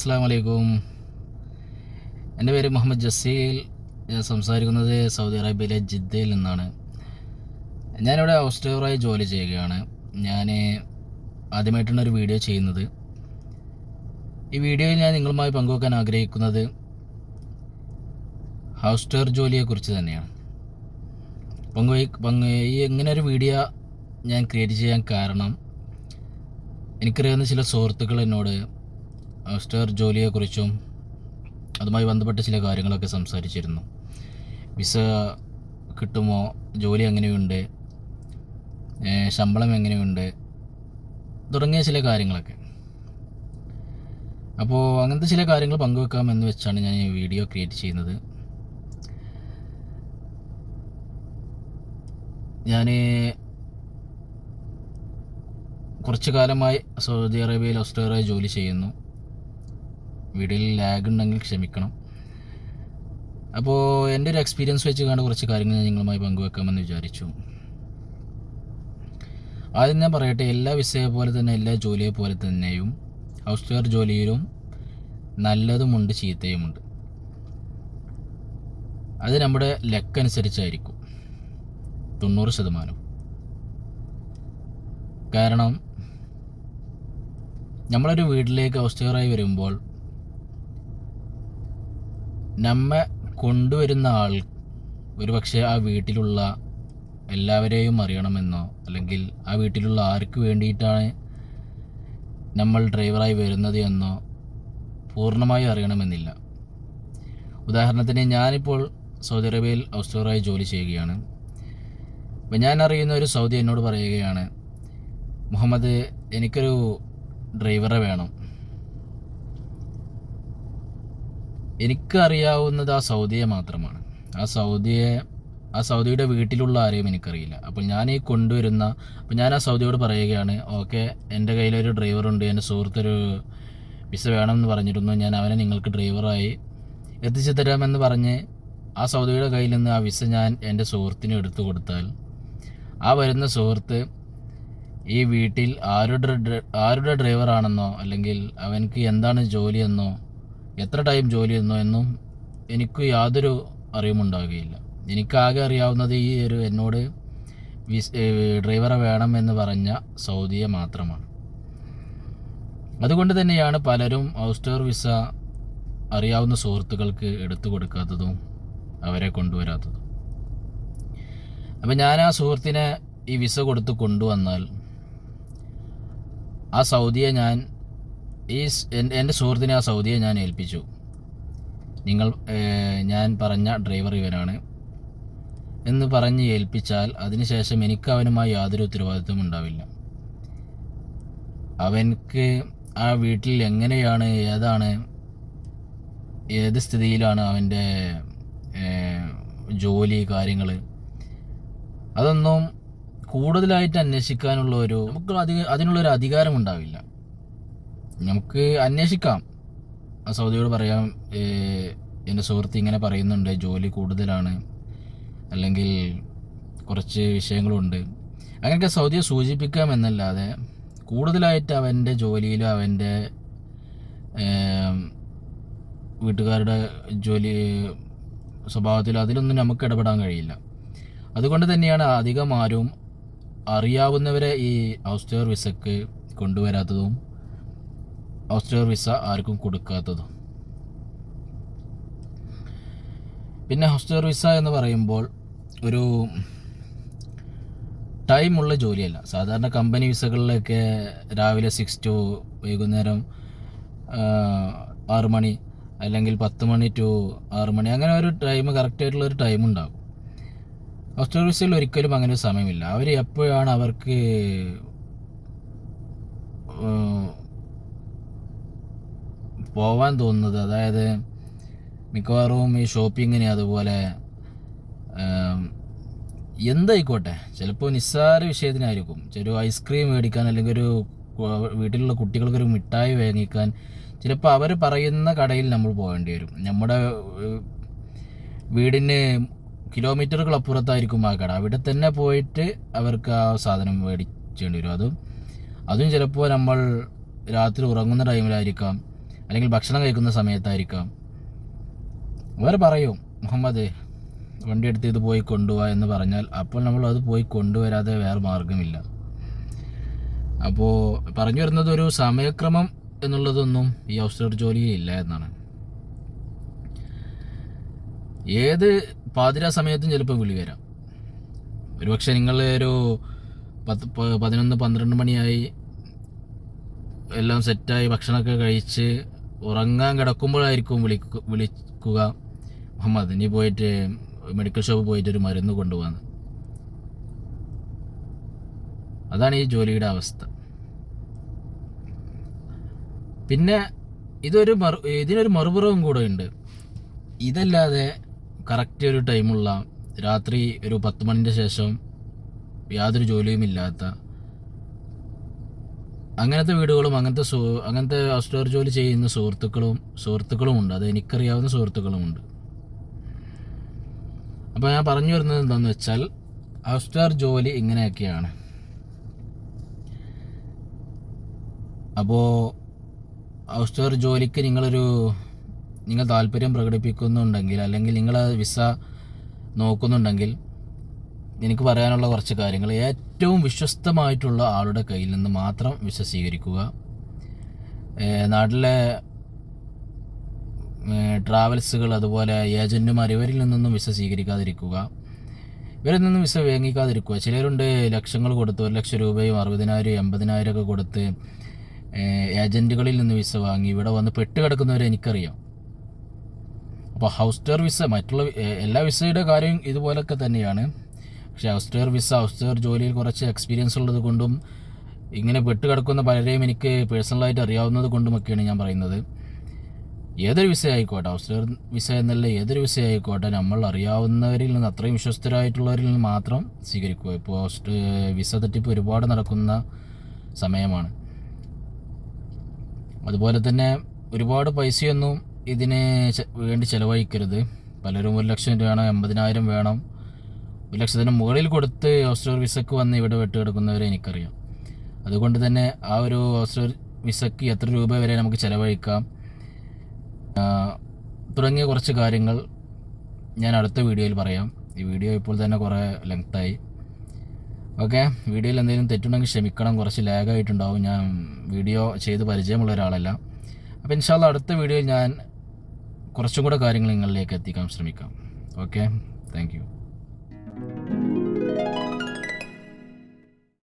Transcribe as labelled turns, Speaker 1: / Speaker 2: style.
Speaker 1: അസ്സാം വലൈക്കും എന്റെ പേര് മുഹമ്മദ് ജസീൽ. ഞാൻ സംസാരിക്കുന്നത് സൗദി അറേബ്യയിലെ ജിദ്ദയിൽ നിന്നാണ്. ഞാനിവിടെ ഹൗസ് ഡ്രൈവറായി ജോലി ചെയ്യുകയാണ്. ഞാൻ ആദ്യമായിട്ടാണ് ഒരു വീഡിയോ ചെയ്യുന്നത്. ഈ വീഡിയോയിൽ ഞാൻ നിങ്ങളുമായി പങ്കുവെക്കാൻ ആഗ്രഹിക്കുന്നത് ഹൗസ് ഡ്രൈവർ ജോലിയെക്കുറിച്ച് തന്നെയാണ്. പങ്കുവെ പങ്ക് ഈ ഇങ്ങനെ ഒരു വീഡിയോ ഞാൻ ക്രിയേറ്റ് ചെയ്യാൻ കാരണം എനിക്കറിയാവുന്ന ചില സുഹൃത്തുക്കൾ എന്നോട് സ്റ്റർ ജോലിയെക്കുറിച്ചും അതുമായി ബന്ധപ്പെട്ട ചില കാര്യങ്ങളൊക്കെ സംസാരിച്ചിരുന്നു. വിസ കിട്ടുമോ? ജോലി എങ്ങനെയുണ്ട്? ശമ്പളം എങ്ങനെയുണ്ട്? തുടങ്ങിയ ചില കാര്യങ്ങളൊക്കെ. അപ്പോൾ അങ്ങനത്തെ ചില കാര്യങ്ങൾ പങ്കുവെക്കാമെന്ന് വെച്ചാണ് ഞാൻ ഈ വീഡിയോ ക്രിയേറ്റ് ചെയ്യുന്നത്. ഞാൻ കുറച്ച് കാലമായി സൗദി അറേബ്യയിൽ ഓസ്ട്രേലിയ ജോലി ചെയ്യുന്നു. വീഡിയോയിൽ ലാഗ് ഉണ്ടെങ്കിൽ ക്ഷമിക്കണം. അപ്പോൾ എന്റെ ഒരു എക്സ്പീരിയൻസ് വെച്ച് കണ്ട കുറച്ച് കാര്യങ്ങൾ ഞാൻ നിങ്ങളുമായി പങ്കുവെക്കാമെന്ന് വിചാരിച്ചു. ആദ്യം ഞാൻ പറയട്ടെ എല്ലാ വിസയെ പോലെ തന്നെ എല്ലാ ജോലിയെ പോലെ തന്നെയും ഹൗസ് വെയർ ജോലിയിലും നല്ലതുമുണ്ട് ചീത്തയുമുണ്ട്. അത് നമ്മുടെ ലക്ക് അനുസരിച്ചായിരിക്കും. തൊണ്ണൂറ് ശതമാനം. കാരണം നമ്മളൊരു വീട്ടിലേക്ക് ഹൗസ് വെയറായി വരുമ്പോൾ നമ്മെ കൊണ്ടുവരുന്ന ആൾ ഒരു പക്ഷേ ആ വീട്ടിലുള്ള എല്ലാവരെയും അറിയണമെന്നോ അല്ലെങ്കിൽ ആ വീട്ടിലുള്ള ആർക്ക് വേണ്ടിയിട്ടാണ് നമ്മൾ ഡ്രൈവറായി വരുന്നത് എന്നോ പൂർണമായി അറിയണമെന്നില്ല. ഉദാഹരണത്തിന് ഞാനിപ്പോൾ സൗദി അറേബ്യയിൽ ഔസ്റ്റോറായി ജോലി ചെയ്യുകയാണ്. അപ്പം ഞാൻ അറിയുന്ന ഒരു സൗദി എന്നോട് പറയുകയാണ് മുഹമ്മദ് എനിക്കൊരു ഡ്രൈവറെ വേണം. എനിക്ക് അറിയാവുന്നത് ആ സൗദിയെ മാത്രമാണ്. ആ സൗദിയെ ആ സൗദിയുടെ വീട്ടിലുള്ള ആരെയും എനിക്കറിയില്ല. അപ്പോൾ ഞാൻ ഈ കൊണ്ടുവരുന്ന അപ്പോൾ ഞാൻ ആ സൗദിയോട് പറയുകയാണ് ഓക്കെ എന്റെ കയ്യിലൊരു ഡ്രൈവറുണ്ട് എന്റെ സുഹൃത്തൊരു വിസ വേണമെന്ന് പറഞ്ഞിരുന്നു ഞാൻ അവനെ നിങ്ങൾക്ക് ഡ്രൈവറായി എത്തിച്ചു തരാമെന്ന് പറഞ്ഞ് ആ സൗദിയുടെ കയ്യിൽ നിന്ന് ആ വിസ ഞാൻ എന്റെ സുഹൃത്തിന് എടുത്തു കൊടുത്താൽ ആ വരുന്ന സുഹൃത്ത് ഈ വീട്ടിൽ ആരുടെ ആരുടെ ഡ്രൈവറാണെന്നോ അല്ലെങ്കിൽ അവനക്ക് എന്താണ് ജോലിയെന്നോ എത്ര ടൈം ജോലി ചെയ്യുന്നു എന്നും എനിക്ക് യാതൊരു അറിവുമുണ്ടാകുകയില്ല എനിക്കാകെ അറിയാവുന്നത് ഈ ഒരു എന്നോട് വിസ് ഡ്രൈവറെ വേണം എന്ന് പറഞ്ഞ സൗദിയെ മാത്രമാണ്. അതുകൊണ്ട് തന്നെയാണ് പലരും ഔസ്റ്റർ വിസ അറിയാവുന്ന സുഹൃത്തുക്കൾക്ക് എടുത്തു കൊടുക്കാത്തതും അവരെ കൊണ്ടുവരാത്തതും. അപ്പം ഞാൻ ആ സുഹൃത്തിനെ ഈ വിസ കൊടുത്ത് കൊണ്ടുവന്നാൽ ആ സൗദിയെ ഞാൻ ഈ എൻ- എന്റെ സുഹൃത്തിനെ ആ സൗദിയെ ഞാൻ ഏൽപ്പിച്ചു. നിങ്ങൾ ഞാൻ പറഞ്ഞ ഡ്രൈവർ ഇവനാണ്. എന്ന് പറഞ്ഞ് ഏൽപ്പിച്ചാൽ അതിനുശേഷം എനിക്ക് അവനുമായി യാതൊരു ഉത്തരവാദിത്വം ഉണ്ടാവില്ല. അവൻക്ക് ആ വീട്ടിൽ എങ്ങനെയാണ് ഏതാണ് ഏത് സ്ഥിതിയിലാണ് അവന്റെ ജോലി കാര്യങ്ങൾ അതൊന്നും കൂടുതലായിട്ട് അന്വേഷിക്കാനുള്ള ഒരു നമുക്ക് അധിക അതിനുള്ള ഒരു അധികാരം ഉണ്ടാവില്ല നമുക്ക് അന്വേഷിക്കാം. ആ സൗദിയോട് പറയാം എന്റെ സുഹൃത്ത് ഇങ്ങനെ പറയുന്നുണ്ട് ജോലി കൂടുതലാണ് അല്ലെങ്കിൽ കുറച്ച് വിഷയങ്ങളുണ്ട്. അങ്ങനെയൊക്കെ സൗദിയെ സൂചിപ്പിക്കാം എന്നല്ലാതെ കൂടുതലായിട്ട് അവന്റെ ജോലിയിലും അവന്റെ വീട്ടുകാരുടെ ജോലി സ്വഭാവത്തിലും അതിലൊന്നും നമുക്ക് ഇടപെടാൻ കഴിയില്ല. അതുകൊണ്ട് തന്നെയാണ് അധികം ആരും അറിയാവുന്നവരെ ഈ ഹൗസ് ഔസ്റ്റർ വിസക്ക് കൊണ്ടുവരാത്തതും ഔസ്റ്റർ വിസ ആർക്കും കൊടുക്കാത്തതും. പിന്നെ ഹോസ്റ്റർ വിസ എന്ന് പറയുമ്പോൾ ഒരു ടൈമുള്ള ജോലിയല്ല. സാധാരണ കമ്പനി വിസകളിലൊക്കെ രാവിലെ സിക്സ് ടു വൈകുന്നേരം ആറ് മണി അല്ലെങ്കിൽ പത്ത് മണി ടു ആറ് മണി അങ്ങനെ ഒരു ടൈം കറക്റ്റായിട്ടുള്ള ഒരു ടൈം ഉണ്ടാകും ഹോസ്റ്റൽ വിസയിൽ ഒരിക്കലും അങ്ങനെ സമയമില്ല. അവർ എപ്പോഴാണ് അവർക്ക് പോവാൻ തോന്നുന്നത്. അതായത് മിക്കവാറും ഈ ഷോപ്പിങ്ങിന് അതുപോലെ എന്തായിക്കോട്ടെ ചിലപ്പോൾ നിസ്സാര വിഷയത്തിനായിരിക്കും. ചെറു ഐസ്ക്രീം മേടിക്കാൻ അല്ലെങ്കിൽ ഒരു വീട്ടിലുള്ള കുട്ടികൾക്കൊരു മിഠായി വാങ്ങിക്കാൻ ചിലപ്പോൾ അവർ പറയുന്ന കടയിൽ നമ്മൾ പോകേണ്ടി വരും. നമ്മുടെ വീടിന് കിലോമീറ്ററുകൾ അപ്പുറത്തായിരിക്കും ആ കട. അവിടെ തന്നെ പോയിട്ട് അവർക്ക് ആ സാധനം മേടിച്ചേണ്ടി വരും. അതും അതും ചിലപ്പോൾ നമ്മൾ രാത്രി ഉറങ്ങുന്ന ടൈമിലായിരിക്കാം. അല്ലെങ്കിൽ ഭക്ഷണം കഴിക്കുന്ന സമയത്തായിരിക്കാം. അവർ പറയും മുഹമ്മദ് വണ്ടി എടുത്ത് ഇത് പോയി കൊണ്ടുപോവാ എന്ന് പറഞ്ഞാൽ അപ്പോൾ നമ്മൾ അത് പോയി കൊണ്ടുവരാതെ വേറെ മാർഗമില്ല അപ്പോൾ പറഞ്ഞു വരുന്നത് ഒരു സമയക്രമം എന്നുള്ളതൊന്നും ഈ ഔസ്റ്റർ ജോലിയിൽ ഇല്ല എന്നാണ്. ഏത് പാതിര സമയത്തും ചിലപ്പോൾ വിളി വരാം. ഒരുപക്ഷെ നിങ്ങൾ ഒരു പത്ത് പതിനൊന്ന് പന്ത്രണ്ട് മണിയായി എല്ലാം സെറ്റായി ഭക്ഷണമൊക്കെ കഴിച്ച് ഉറങ്ങാൻ കിടക്കുമ്പോഴായിരിക്കും വിളി വിളിക്കുക. മുഹമ്മദ് നീ പോയിട്ട് മെഡിക്കൽ ഷോപ്പ് പോയിട്ട് ഒരു മരുന്ന് കൊണ്ടുപോകാന്ന് അതാണ് ഈ ജോലിയുടെ അവസ്ഥ. പിന്നെ ഇതൊരു മറു ഇതിനൊരു മറുപുറവും കൂടെ ഉണ്ട്. ഇതല്ലാതെ കറക്റ്റ് ഒരു ടൈമുള്ള രാത്രി ഒരു പത്ത് മണിന്റെ ശേഷം യാതൊരു ജോലിയും ഇല്ലാത്ത അങ്ങനത്തെ വീടുകളും അങ്ങനത്തെ സു അങ്ങനത്തെ ഔട്ട്ഡോർ ജോലി ചെയ്യുന്ന സുഹൃത്തുക്കളും സുഹൃത്തുക്കളും ഉണ്ട്. അത് എനിക്കറിയാവുന്ന സുഹൃത്തുക്കളും ഉണ്ട്. അപ്പോൾ ഞാൻ പറഞ്ഞു വരുന്നത് എന്താണെന്ന് വെച്ചാൽ ഔട്ട്ഡോർ ജോലി ഇങ്ങനെയൊക്കെയാണ്. അപ്പോൾ ഔട്ട്ഡോർ ജോലിക്ക് നിങ്ങളൊരു നിങ്ങൾ താല്പര്യം പ്രകടിപ്പിക്കുന്നുണ്ടെങ്കിൽ അല്ലെങ്കിൽ നിങ്ങൾ വിസ നോക്കുന്നുണ്ടെങ്കിൽ എനിക്ക് പറയാനുള്ള കുറച്ച് കാര്യങ്ങൾ. ഏറ്റവും വിശ്വസ്തമായിട്ടുള്ള ആളുടെ കയ്യിൽ നിന്ന് മാത്രം വിശ്വസീകരിക്കുക. നാട്ടിലെ ട്രാവൽസുകൾ അതുപോലെ ഏജന്റുമാർ ഇവരിൽ നിന്നൊന്നും വിസ സ്വീകരിക്കാതിരിക്കുക ഇവരിൽ നിന്നും വിസ വേങ്ങിക്കാതിരിക്കുക. ചിലരുണ്ട് ലക്ഷങ്ങൾ കൊടുത്ത് ഒരു ലക്ഷം രൂപയും അറുപതിനായിരം എൺപതിനായിരം ഒക്കെ കൊടുത്ത് ഏജന്റുകളിൽ നിന്ന് വിസ വാങ്ങി. ഇവിടെ വന്ന് പെട്ടുകിടക്കുന്നവരെ എനിക്കറിയാം. അപ്പോൾ ഹൗസ് ടൂർ വിസ മറ്റുള്ള എല്ലാ വിസയുടെ കാര്യവും ഇതുപോലൊക്കെ തന്നെയാണ്. പക്ഷേ ഹൗസ് വിസ ഹൗസ് ജോലിയിൽ കുറച്ച് എക്സ്പീരിയൻസ് ഉള്ളത് കൊണ്ടും ഇങ്ങനെ പെട്ടുകിടക്കുന്ന പലരെയും എനിക്ക് പേഴ്സണലായിട്ട് അറിയാവുന്നത് കൊണ്ടുമൊക്കെയാണ് ഞാൻ പറയുന്നത്. ഏതൊരു വിസ ആയിക്കോട്ടെ ഹൗസ് വിസ എന്നല്ല ഏതൊരു വിസ ആയിക്കോട്ടെ നമ്മൾ അറിയാവുന്നവരിൽ നിന്ന് അത്രയും വിശ്വസ്തരായിട്ടുള്ളവരിൽ നിന്ന് മാത്രം സ്വീകരിക്കുക. ഇപ്പോൾ ഹൗസ് വിസ തട്ടിപ്പ് ഒരുപാട് നടക്കുന്ന സമയമാണ്. അതുപോലെ തന്നെ ഒരുപാട് പൈസയൊന്നും ഇതിന് വേണ്ടി ചിലവഴിക്കരുത്. പലരും ഒരു ലക്ഷം രൂപ വേണം എൺപതിനായിരം വേണം ഒരു ലക്ഷത്തിന് മുകളിൽ കൊടുത്ത് ഓസ്ട്രേർ വിസക്ക് വന്ന് ഇവിടെ വിട്ടുകിടക്കുന്നവരെ എനിക്കറിയാം. അതുകൊണ്ട് തന്നെ ആ ഒരു ഓസ്ട്രേർ വിസക്ക് എത്ര രൂപ വരെ നമുക്ക് ചിലവഴിക്കാം? തുടങ്ങിയ കുറച്ച് കാര്യങ്ങൾ ഞാൻ അടുത്ത വീഡിയോയിൽ പറയാം. ഈ വീഡിയോ ഇപ്പോൾ തന്നെ കുറേ ലെങ്തായി ഓക്കെ വീഡിയോയിൽ എന്തെങ്കിലും തെറ്റുണ്ടെങ്കിൽ ക്ഷമിക്കണം. കുറച്ച് ലാഗായിട്ടുണ്ടാവും ഞാൻ വീഡിയോ ചെയ്ത് പരിചയമുള്ള ഒരാളല്ല. അപ്പോൾ ഇൻഷാല്ല അടുത്ത വീഡിയോയിൽ ഞാൻ കുറച്ചും കൂടെ കാര്യങ്ങൾ നിങ്ങളിലേക്ക് എത്തിക്കാൻ ശ്രമിക്കാം. Okay thank thank you